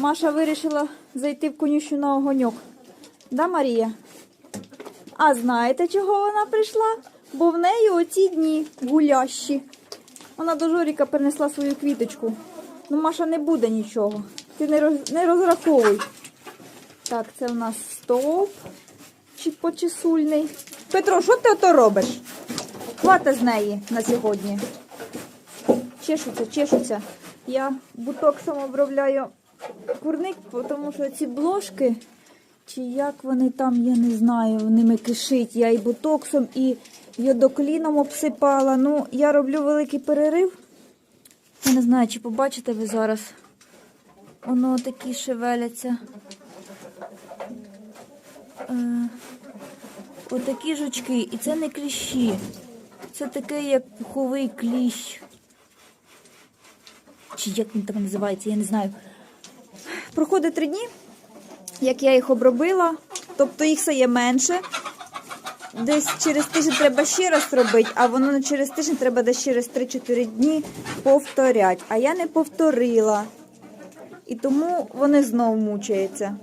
Маша вирішила зайти в конюшню на огоньок. Да, Марія? А знаєте, чого вона прийшла? Бо в неї оці дні гулящі. Вона до Жоріка принесла свою квіточку. Ну, Маша, не буде нічого. Ти не, роз... не розраховуй. Так, це в нас стовп чи почесульний. Петро, що ти ото робиш? Хвата з неї на сьогодні. Чешуться, чешуться. Я бутоксом обробляю курник, тому що ці бложки, чи як вони там, я не знаю, ними кишить. Я і бутоксом, і йодокліном обсипала. Ну, я роблю великий перерив. Я не знаю, чи побачите ви зараз. Воно такі шевеляться. Е, отакі жучки. І це не кліщі. Це таке, як пуховий кліщ. Чи як він там називається, я не знаю. Проходить три дні, як я їх обробила, тобто їх стає менше. Десь через тиждень треба ще раз робити, а воно через тиждень треба десь через 3-4 дні повторять. А я не повторила. І тому вони знову мучаються.